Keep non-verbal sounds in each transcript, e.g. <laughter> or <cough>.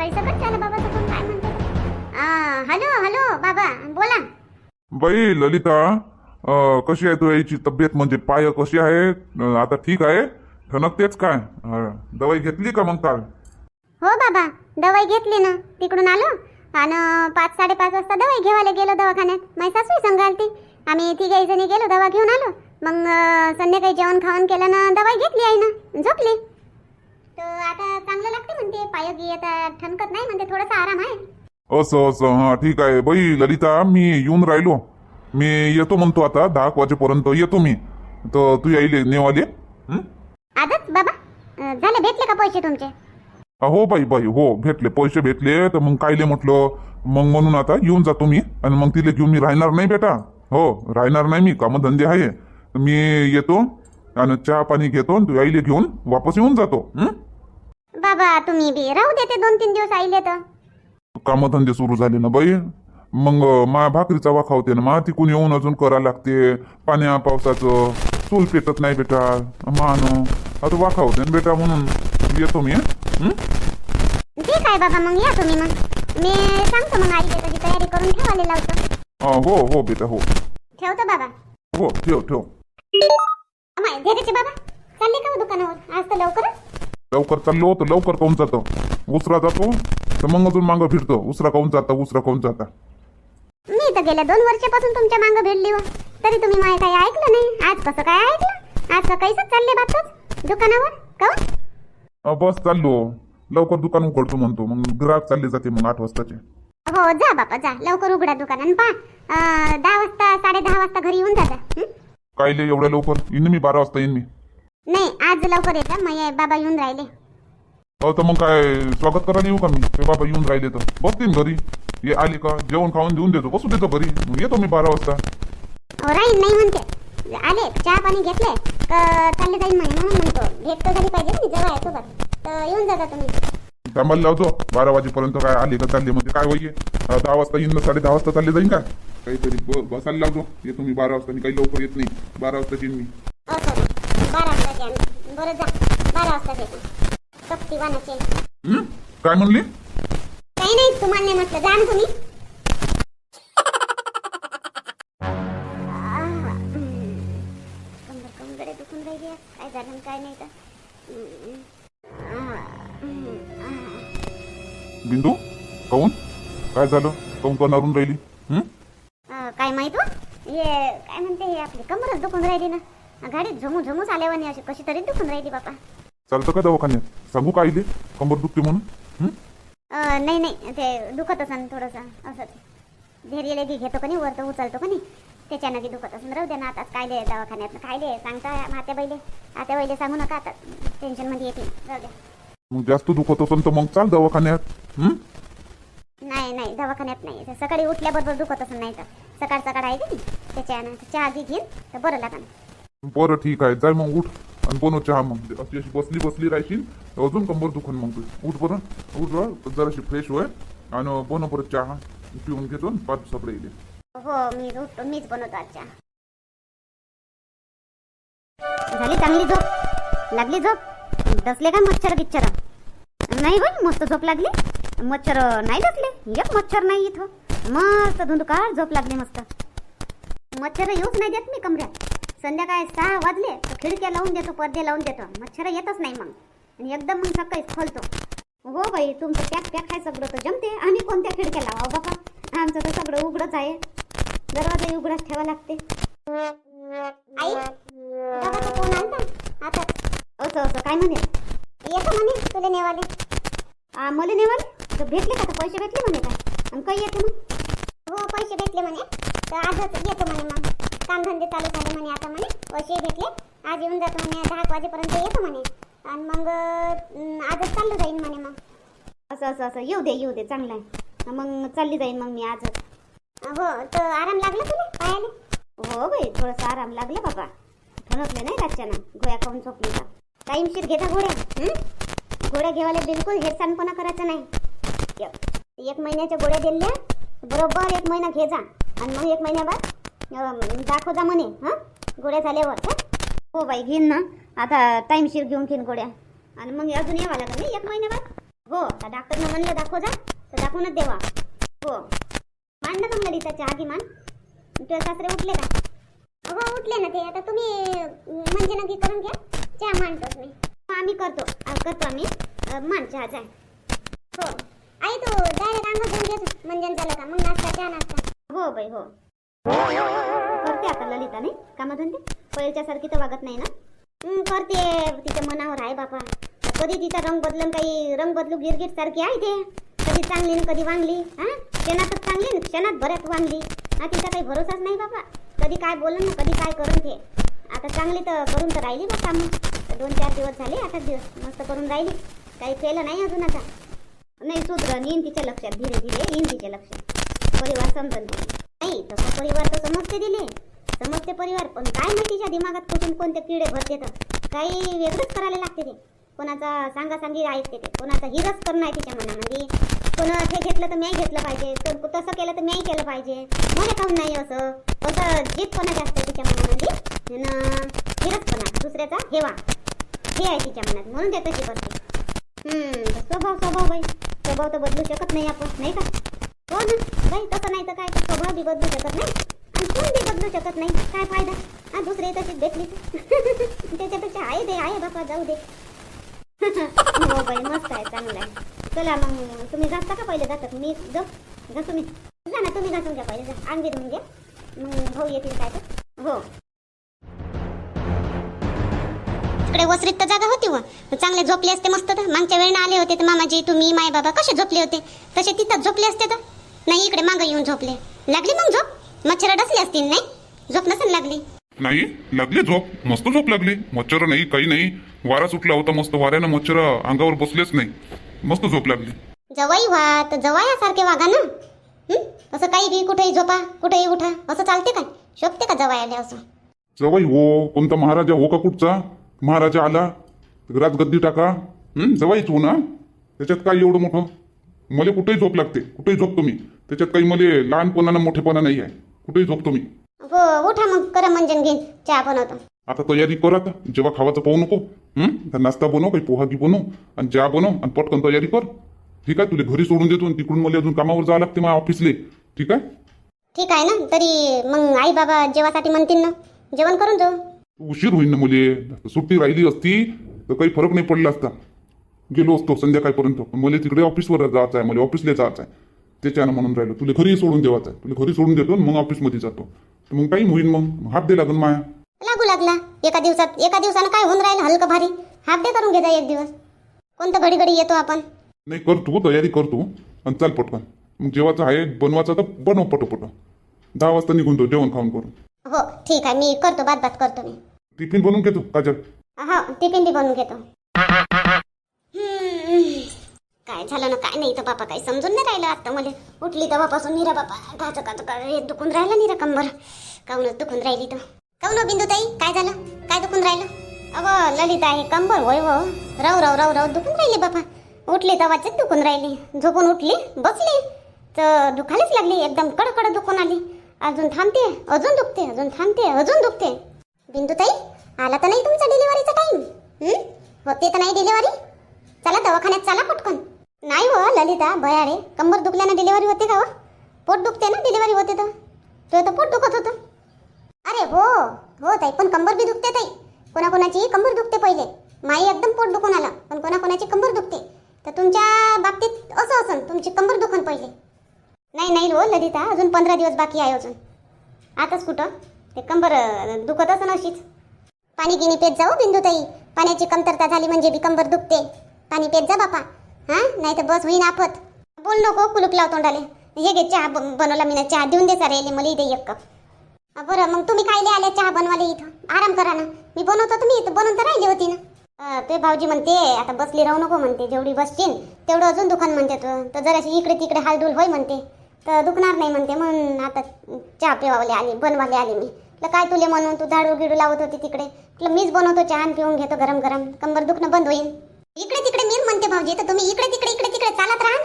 सकाळी सकाळी आला बाबाचा फोन काय म्हणते? हॅलो हॅलो बाबा बोला. बाई ललिता अं, कशी आहे तू याची तब्येत? म्हणजे पाय कशी आहे अं, आता ठीक आहे? ठणकतेच काय? अं, दवाई घेतली का मग काल? हो बाबा दवाई घेतली ना. तिकडून आलो. आणि पाच साडेपाच वाजता दवाई घेवायला गेलो दवाखान्यात. माझी सासू संग आलती आम्ही तिघाही जणी गेलो दवा घेऊन आलो. मग अं, संध्याकाळी जेवण खावण केलं ना दवाई घेतली आहे ना झोपली. म्हणते पाय गी आता ठणकत नाही म्हणते थोडासा आराम आहे. असं असं हा ठीक आहे. बाई ललिता मी येऊन राहिलो. मी येतो म्हणतो आता दहा एक वाजेपर्यंत येतो मी. तर तू यायले नेवाले? हं? आजच बाबा? अं, झाले भेटले का पैसे तुमचे? हो बाई बाई हो भेटले पैसे भेटले. तर मग कायले म्हटलं मग म्हणून आता येऊन जातो मी. आणि मग तिला घेऊन मी राहणार नाही बेटा. हो राहणार नाही मी कामधंदे आहे. मी येतो आणि चहा पाणी घेतो आणि तू आईले घेऊन वापस येऊन जातो. हं? बाबा तुम्ही बी राहू देते दोन तीन दिवस आईले तर. कामधंदे सुरू झाले ना बाई? मग मा भाकरीचा वाखा होते ना मा तिकून येऊन अजून करा लागते. पाण्या पावसाचं चूल पेटत नाही बेटा. मान आता वाखा होते ना बेटा म्हणून. येतो मी हं? ठीक आहे बाबा मग या तुम्ही मग. मी सांगतो मग आईला त्याची तयारी करून ठेवायला लावतो. हा, हो हो बेटा हो. ठेवतो बाबा. हो ठेव ठेव. अमाय धीरेचे बाबा. चालले का हो दुकानावर? आज तर लवकरच. लवकर चाललो तर लवकर काऊन जातो? उसरा जातो तर मग अजून मागं फिरतो. उसरा काऊन जाता उसरा काऊन जाता? मी तर गेल्या दोन वर्षापासून तुमच्या मागं भेटली व तरी तुम्ही माझे काही ऐकलं नाही. आज कसं काय ऐकलं? आज सकाळीच चालले बातच. दुकानावर? काऊन? बस चाललो. लवकर दुकान उघडतो म्हणतो. मग ग्राहक चालले जाते मग आठ वाजताचे. हो जा बापा जा. लवकर उघडा दुकान आणि पहा अं, दहा वाजता साडे दहा वाजता घरी येऊन जा हं? कायले एवढ्या लवकर? येईन मी बारा वाजता येईन मी. नाही आज लवकर येता. मग बाबा येऊन राहिले. अ, तर मग काय स्वागत करायला येऊ का मी? ते बाबा येऊन राहिले तर. बसतील घरी. ये आले का? जेवण खाऊन देऊन देतो. बसू देतो घरी. मग येतो मी बारा वाजता. हो राहील नाही म्हणते. आले चहा पाणी घेतले चालले जाईल म्हणे म्हणून म्हणतो. भेट तर झाली पाहिजे ना जवळ आहे सोबत. तर येऊन जाता तुम्ही. थांबायला लावतो. बारा वाजेपर्यंत काय आले का चालले म्हणजे काय होईये? अ, दहा वाजता येईन साडे दहा वाजता चालले जाईन काय काहीतरी बसायला लावतो. येतो मी बारा वाजता मी काही लवकर येत नाही. बारा वाजता येईन मी. बारा जा. बारा वाजता येतो कपटी वानाचे. हं? काय म्हणली? काही नाही तुम्हाला नाही म्हटलं. जा ना तुम्ही. कंबर कंबरे दुखून राहिली आहे. काय झालं आणि काय नाही तर? बिंदू काऊन काय झालं? काऊन कणारून राहिली? हं? अं, काय माहीत हो? हे काय म्हणते हे आपली? कमरच दुखून राहिली ना. गाडीत झोमू झोमूच आल्यावानी अशी कशी तरी दुखून राहिली बापा. चालतं का दवाखान्यात? सांगू का आईले? कंबर दुखते म्हणून? अं, नाही नाही. ते दुखत असन थोडंसं. असंच धैर्य लगी घेतो का नाही? वर तर उचलतो का नाही? त्याच्यानं की दुखत असून. राहू दे ना आता. कायले दवाखान्यात? कायले सांगता मात्या बैले आत्या बैले सांगू नका आता. टेन्शनमध्ये येते राहू द्या मग जास्त दुखत असेल तर मग चाल दवाखान्यात. हं? नाही नाही. दवाखान्यात नाही. ते सकाळी उठल्याबरोबर दुखत असं नाही तर सकाळ सकाळ आहे की नाही? त्याच्यानं. चहा घे घेईन तर बरं लागन. बरं ठीक आहे. जाय मग उठ. आणि बनव चहा मग. अशी अशी बसली बसली राहशील तर अजून कंबर दुखून मग तू उठ बरं. उठ बरं. जराशी फ्रेश होय. आणि बनव परत चहा. पिऊन घेतो आणि पाच सपडे येईल हो मी उठतो मीच बनवतो आज चहा. झाली चांगली झोप? लागली झोप? दसले का मच्छर बिच्छर? नाही बाई मस्त झोप लागली. मच्छर नाही दसले एक मच्छर नाही इथं. मस्त धुंदकार झोप लागली मस्त. मच्छर येऊच नाही देत मी कमऱ्यात. संध्याकाळी सहा वाजले तर खिडक्या लावून देतो पडदे लावून देतो. मच्छर येतच नाही मग. आणि एकदम मग सकाळी खोलतो. हो बाई तुमचं पॅक पॅक आहे सगळं तर जमते. आम्ही कोणत्या खिडक्या लावा बाबा? आमचं तर सगळं उघडच आहे. दरवाजा उघडाच ठेवा लागते. आई? बाबाचा फोन आलता. आता. असं असं. काय म्हणे? येतो म्हणे तुला नेवाले. मला नेवाले? तर भेटले का? तर पैसे भेटले म्हणे काय आणि काही येते मग? हो पैसे भेटले म्हणे. तर आजच येतो म्हणे मग. कामधंदे चालू झाले म्हणे आता म्हणे. पैसे भेटले आज येऊन जातो म्हणे. दहा वाजेपर्यंत येतो म्हणे. आणि मग आजच चाललं जाईन म्हणे मग. असं असं असं. येऊ दे येऊ दे. चांगलं आहे. मग चालली जाईन मग मी आजच. हो तर आराम लागला तुला पायाले हो बाई. थोडंसं आराम लागला बाबा. ठणकले नाही रातच्यानं. गोळ्या खाऊन झोपली का टाईमशीर घेता गोळ्या. हं? गोळ्या घेवायला बिलकुल हेरसानपणा करायचं नाही. एक- एक महिन्याच्या गोळ्या दिल्या. बरोबर एक महिना घे जा. आणि मग एक महिन्याबाद दाखव जा म्हणे हां? गोळ्या झाल्यावर हो? बाई घेईन ना. आता टाईमशीर घेऊन घेईन गोळ्या. आणि मग अजून यावं लागेल नाही एक महिन्याभर? हो आता डॉक्टरनं म्हणलं दाखव जा तर दाखवूनच देवा. हो. मान ना मग ललिता चहा मान. तुझ्या सासरे उठले का? हो उठले ना ते. आता तुम्ही म्हणजे नक्की करून घ्या. चहा मांडतोच मी. हो, आम्ही करतो. करतो आम्ही. मान चहा जाय हो. आई तू डायरेक्ट अंग घेऊन घेतो म्हणजे झालं का? मग नाश्ता चहा नाश्ता. हो बाई हो. करते आता ललिता नाही कामाधंदे पहिल्याच्या सारखी तर वागत नाही ना? करते. तिच्या मनावर आहे बापा. कधी तिचा रंग बदलून काही रंग बदलू गिरगिट सारखी आहे ते. कधी चांगली न कधी वांगली हा? क्षणातच चांगली क्षणात बऱ्याच वांगली. हा तिचा काही भरोसाच नाही बाबा कधी काय बोलन ना कधी काय करून ते आता चांगली तर करून तर राहिली बघ काम. दोन चार दिवस झाले आठ दिवस मस्त करून राहिली. काही केलं नाही अजून आता. नाही सुधरण येईन तिच्या लक्षात धीरे धीरे येईन तिच्या लक्षात. परिवार समजून नाही तसं परिवार तर समजते दिले. समजते परिवार पण काय माहितीच्या दिमागात कुठून कोणते किडे भरते तर काही वेगळंच करायला लागते ते. कोणाचा सांगा सांगी ऐकते ते. कोणाचा हिरच करणं आहे तिच्या मनामध्ये. कोण हे घेतलं तर मी घेतलं पाहिजे. तसं केलं तर मी केलं पाहिजे. मला काहून नाही असं. तसं जितपणा जास्त असतं तिच्या मनामध्ये न हिरचपणा दुसऱ्याचा हेवा. हे आहे तिच्या मनात. म्हणून ते तशी करते. स्वभाव स्वभाव बाई. स्वभाव तर बदलू शकत नाही आपण नाही का? हो ना. बाई तसं नाही तर काय? बी बदलू शकत नाही. आणि कोण बी बदलू शकत नाही. काय फायदा? हा दुसरे तशीच भेटली. <laughs> त्याच्यापेक्षा आहे दे आहे बापा जाऊ दे. <laughs> हो बाई मस्त आहे चांगलं आहे. चला मग तुम्ही जाता का पहिले जातात मी जाऊ. जा तुम्ही जा ना तुम्ही घासून घ्या पहिले. जा. अंगी धुवून घ्या. मग भाऊ येतील काय तर. हो. इकडे वसरीत तर जागा होती व. चांगले झोपले असते मस्त तर. मागच्या वेळेला आले होते तर मामाजी तुम्ही माय बाबा कसे झोपले होते? तसे तिथं झोपले असते तर. नाही इकडे मागं येऊन झोपले. लागली मग झोप? मच्छर डसले असतील नाही? झोप नसेल लागली. नाही लागली झोप. मस्त झोप लागली. मच्छर नाही काही नाही. वारा सुटला होता मस्त. वाऱ्यानं मच्छर अंगावर बसलेच नाही. मस्त झोप लागली. जवाई व्हा तर जवायासारखे वागा ना. हं? असं काही बी कुठेही झोपा कुठेही उठा. असं चालते काय शोभते का जवायाले असं? जवाई हो. कोणता महाराजा हो का कुठचा? महाराजा आला. राजगद्दी टाका. हं? जवाईच हो ना? त्याच्यात काय एवढं मोठं? मला कुठेही झोप लागते. कुठेही झोपतो मी. त्याच्यात काही मला लहानपणानं मोठेपणा नाही आहे कुठेही झोपतो मी. हो उठा मग करा मंजन घेईन. चहा बनवतो. आता तयारी कर आता. जेव्हा खावाचं पाहू नको. हं? तर नाश्ता बनव काही पोहा घी बनव आणि चहा बनव आणि पटकन तयारी कर. ठीक आहे? तुला घरी सोडून देतो आणि तिकडून मला अजून कामावर जावं लागते माझ्या ऑफिसले. ठीक आहे? ठीक आहे ना? तरी मग आई बाबा जेवासाठी म्हणतील ना. जेवण करून जाऊ. उशीर होईल ना मुले. सुट्टी राहिली असती तर काही फरक नाही पडला असता. गेलो असतो संध्याकाळपर्यंत. पण मला तिकडे ऑफिसवर जायचं आहे. मला ऑफिसला जायचं आहे. त्याच्यानं म्हणून राहिलो तुला घरी सोडून देवाचं आहे तुला घरी सोडून देतो आणि मग ऑफिसमध्ये जातो. तर मग काही होईल मग. हाफ दे लागून माया. लागू लागला. एका दिवसात एका दिवसानं काय होऊन राहिलं हलकं भारी? हाफ डे करून घे जा एक दिवस. कोणतं घडी घडी येतो आपण? नाही करतो तयारी करतो. आणि चाल पटकन. मग जेवायचं आहे बनवायचं तर बनव पटोपट. दहा वाजता निघून तो जेवण खाऊन करून. हो ठीक आहे. मी करतो बात बात करतो मी. टिफिन बनवून घेतो काजल? हो टिफिन बी बनवून घेतो. काय झालं ना काय नाही तर बापा काही समजून नाही राहिलं आता मला. उठली तेव्हापासून निरा बापा गाचं गाचं का हे दुखून राहिलं निरा कंबर. काऊनच दुखून राहिली तर. काऊन हो बिंदू ताई काय झालं? काय दुखून राहिलं? अगं ललिता आहे कंबर होय हो राव राव राव राव दुखून राहिली बापा. उठली तेव्हाच दुखून राहिली. झोपून उठली बसली. तर दुखायलाच लागली एकदम कडकड दुखून आली. अजून थांबते अजून दुखते अजून थांबते अजून दुखते. बिंदू ताई आला तर नाही तुमचा डिलिव्हरीचा टाईम होते तर नाही डिलिव्हरी चला दवाखान्यात चला पटकन. नाही हो ललिता बयारे कंबर दुखल्यानं डिलिव्हरी होते का हो? पोट दुखते ना डिलिव्हरी होते तर. तो तर पोट दुखत होतं. अरे हो हो ताई पण कंबर बी दुखते ताई. कोणाकोणाची कंबर दुखते पहिले. माई एकदम पोट दुखून आलं पण कोणाकोणाची कंबर दुखते. तर तुमच्या बाबतीत असं असन तुमची कंबर दुखन पहिले. नाही नाही हो ललिता अजून पंधरा दिवस बाकी आहे अजून. आताच कुठं? ते कंबर दुखत असं अशीच. पाणी गिनी पेत जाऊ हो, बिंदुताई. पाण्याची कमतरता झाली म्हणजे बी कंबर दुखते. पाणी पेत जा बापा. हा? नाही तर बस होईन आफत बोल नको कुलूप लाव तोंडाले. हे घे चहा बनवला मी चहा देऊन दे सारे मला इथे एक कप. बरं मग तुम्ही खायले आले चहा बनवाले इथं? आराम करा ना. मी बनवतो तुम्ही इथं बनवून तर राहिली होती ना. ते भाऊजी म्हणते आता बसली राहू नको म्हणते जेवढी बसशील तेवढं अजून दुकान म्हणते तो. तर जराशी इकडे तिकडे हालडूल होय म्हणते. तर दुखणार नाही म्हणते म्हणून आता चहा पिवावले आली बनवाले आली मी. तर काय तुले म्हणून तू झाडू गिडू लावत होती तिकडे. तुला मीच बनवतो चहा पिऊन घेतो गरम गरम कंबर दुखणं बंद होईल इकडे तिकडे मीच म्हणते भाऊजी तर तुम्ही इकडे तिकडे इकडे तिकडे चालत राहा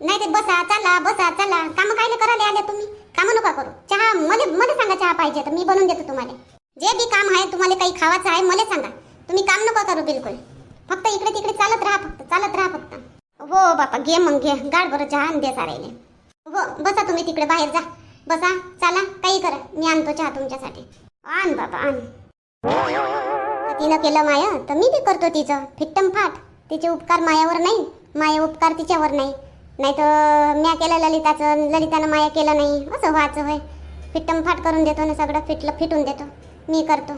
नाही ते बसा चला बसा चला. काम काय करायला आले तुम्ही? काम नका करू. चहा मला मला सांगा चहा पाहिजे तर मी बनवून देतो तुम्हाला. जे बी काम आहे तुम्हाला काही खावायचं आहे मला सांगा. तुम्ही काम नका करू बिलकुल. फक्त इकडे तिकडे चालत राहा फक्त चालत राहा फक्त. हो बापा घे मग घे. गाड बरं चहा आणि दे सारायले हो बसा तुम्ही तिकडे बाहेर जा. बसा चला काही करा. मी आणतो चहा तुमच्यासाठी. आण बाबा आण. तिनं केलं माया तर मी बी करतो तिचं. फिट्टम फाट. तिचे उपकार मायावर नाही माया उपकार तिच्यावर नाही. नाही तर म्या केलं ललिताचं ललितानं माया केलं नाही. असं व्हायचं होय. फिट्टम फाट करून देतो ना सगळं फिटलं फिटून देतो. मी करतो.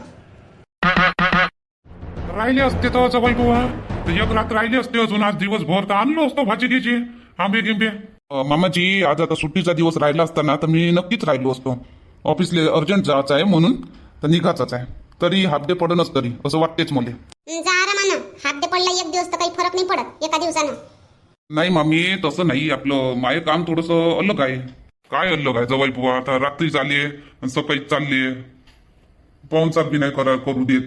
राहिले असते तर बुवा. तर एक रात राहिले असते अजून. आज दिवसभर तर आणलो असतो भाजी घ्यायची आंबे गिंबे. मामाजी आज आता सुट्टीचा दिवस राहिला असताना तर मी नक्कीच राहिलो असतो. ऑफिसले अर्जंट जायचं आहे म्हणून तर निघायचंच आहे. तरी हाफ डे पडनच तरी असं वाटतेच मला. जा आरामानं दे पडला एक दिवस तर काही फरक नाही पडत एका दिवसानं. नाही मामी तसं नाही आपलं माय काम थोडंसं अलग आहे. काय अलग आहे? जवाई बुवा आता रात्री चालले आणि सकाळी चालले पाहुणचार बी नाही करा करू देत.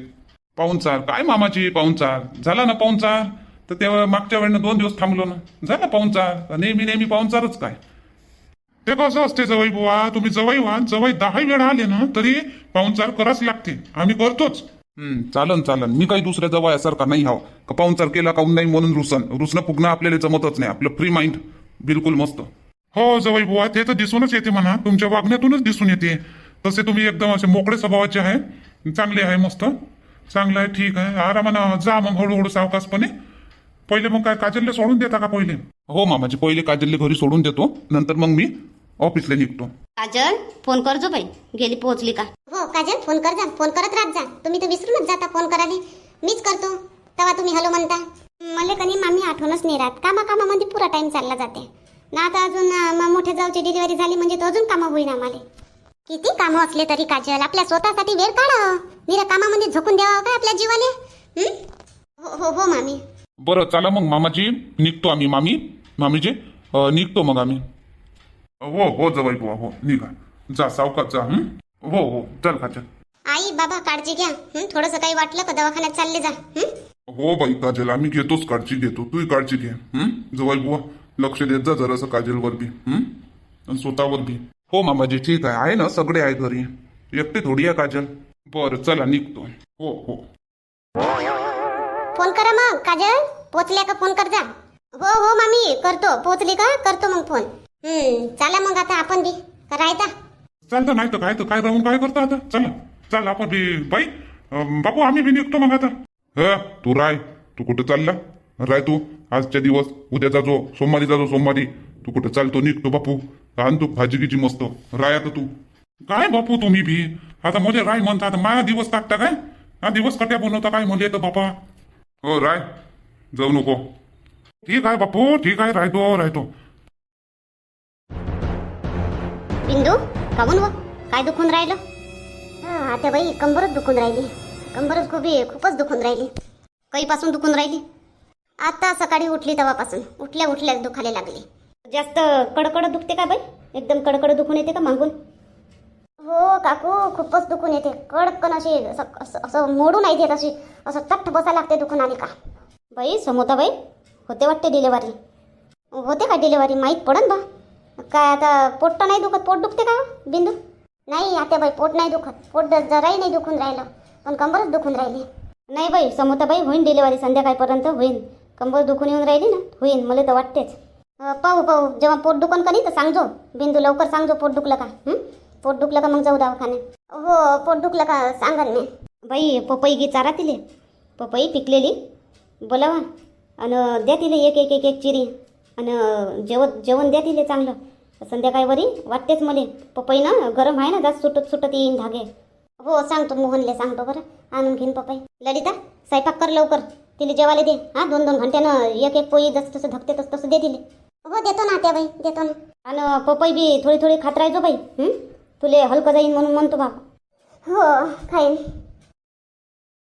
पाहुणचार काय मामाची पाहुणचार? झाला ना पाहुणचार? तर तेव्हा मागच्या वेळेनं दोन दिवस थांबलो ना. झाला पाहुणचार नेहमी नेहमी पाहुणचारच काय? ते कसं असते? जवाई बुवा तुम्ही जवाई व्हा जवाई दहा वेळा आले ना तरी पाहुणचार कराच लागते आम्ही करतोच. हम्म चालन चालन. मी काही दुसऱ्या जवळसारखा नाही? हाव. का पाहुणचार केला काऊन नाही म्हणून रुसन? रुसणं फुगणं आपल्याला जमतच नाही. आपलं फ्री माइंड बिलकुल मस्त. हो जवाई बुवा ते तर दिसूनच येते म्हणा. तुमच्या वागण्यातूनच दिसून येते. तसे तुम्ही एकदम असे मोकळे स्वभावाचे आहे. चांगले आहे मस्त. चांगलं आहे ठीक आहे. आरामानं जा मग हळूहळू सावकाशपणे. पहिले मग काय काजलले सोडून देता का पहिले? हो मामाजी पहिले काजलले घरी सोडून देतो. नंतर मग मी ऑफिसला निघतो. काजल फोन करजो बाई. गेली पोहोचली का? हो काजल फोन कर जा. फोन करत राहत जा. तुम्ही तर विसरूनच जाता फोन करायला. मीच करतो. तेव्हा तुम्ही हॅलो म्हणता. मला कधी मामी आठवणच नाही राहत. कामा कामामध्ये पुरा टाइम चालला जाते. ना आता अजून मोठ्या जाऊची डिलिव्हरी झाली म्हणजे तर अजून कामं होईन आम्हाला किती कामं असले तरी काजल आपल्या स्वतःसाठी वेळ काढा. निरा कामामध्ये झोकून द्यावा काय आपल्या जीवाले? हं? हो हो हो मामी. बरं चला मग मामाजी. निघतो आम्ही मामी. मामीजी अं, निघतो मग आम्ही. हो हो जवाई बुवा हो निघा. जा सावकाश जा हं? हो हो चल काजल आई बाबा काळजी घ्या. हं? थोडंसं काही वाटलं का दवाखान्यात चालले जा हं? हो बाई काजल आम्ही घेतोच काळजी घेतो. तूही काळजी घे हं? जवाई बुवा लक्ष देत जा जरासं काजलवर बी हं? आणि स्वतःवर बी. हो मामाजी ठीक आहे. आहे ना सगळे आहे घरी. एकटे थोडी आहे काजल. बरं चला निघतो हो हो. फोन करा मग काजल. पोचल्या का फोन कर जा. हो हो मामी करतो. पोचली का? करतो मग फोन. हम्म चला मग आता आपण बी. करायचा चालतं नाही तर काय तर काय राहून काय करता आता? चला चल आपण बी बाई अं, बापू आम्ही बी निघतो मग आता. ह तू राय तू कुठं चालला? राय तू आजच्या दिवस उद्या जाजो सोमवारी जो सोमवारी तू कुठं चालतो निघतो बापू. आण तू भाजी गिजी मस्त. राय आता तू. काय बापू तुम्ही बी? आता मध्ये राय म्हणता आता माझा दिवस टाकता काय? हा दिवस कट्या बनवता काय म्हणजे तर बापा? हो राय जाऊ नको. ठीक आहे बापू ठीक आहे राहतो राहतो. बिंदू कामून व काय दुखून राहिलं? हा, आता बाई कंबरच दुखून राहिली. कंबरच खूप खूपच दुखून राहिली. कईपासून दुखून राहिली? आता सकाळी उठली तेव्हापासून उठल्या उठल्या दुखायला लागली. जास्त कडकड दुखते का बाई? एकदम कडकड दुखून येते का मागून? हो काकू खूपच दुखून येते. कडकन अशी असं मोडून नाही देत अशी. असं तट्ट बसा लागते दुखून आली का. बाई समोता बाई होते वाटते डिलेवरी होते का डिलेवरी माहीत पडन बा. काय आता पोट तर नाही दुखत पोट दुखते का? बिंदू? नाही आता बाई पोट नाही दुखत. पोट जराही नाही दुखून राहिलं पण कंबरच दुखून राहिली. नाही बाई समोताबाई होईन डिलेवरी संध्याकाळपर्यंत होईन. कंबर दुखून येऊन राहिली ना होईन मला तर वाटतेच. पाहू पाहू जेव्हा पोट दुखन का नाही तर सांगजो. बिंदू लवकर सांगजो पोट दुखलं का? पोट दुखलं का मग जाऊ दवाखाने हो पोट दुखलं का? सांगाल मी. बाई पपई गी चारा तिले. पपई पिकलेली. बोलावा. आणि द्या तिले एक एक एक एक चिरी. आणि जेवत जेवण द्या तिले चांगलं. संध्याकाळवरी वाटतेच मले. पपई ना गरम आहे ना जास्त सुटत सुटत येईन धागे. हो सांगतो मोहनले सांगतो बरं. आणून घेईन पपई. ललिता स्वयंपाक कर लवकर. तिला जेवायला दे. हा दोन दोन घंट्यानं एक एक पोळी जसं तसं धकते तसं तसं दे तिले. हो देतो ना त्या बाई देतो ना. आणि पपई बी थोडी थोडी खात राहायचो बाई तुले हलकं जाईन म्हणून म्हणतो बाबा. हो खाईन.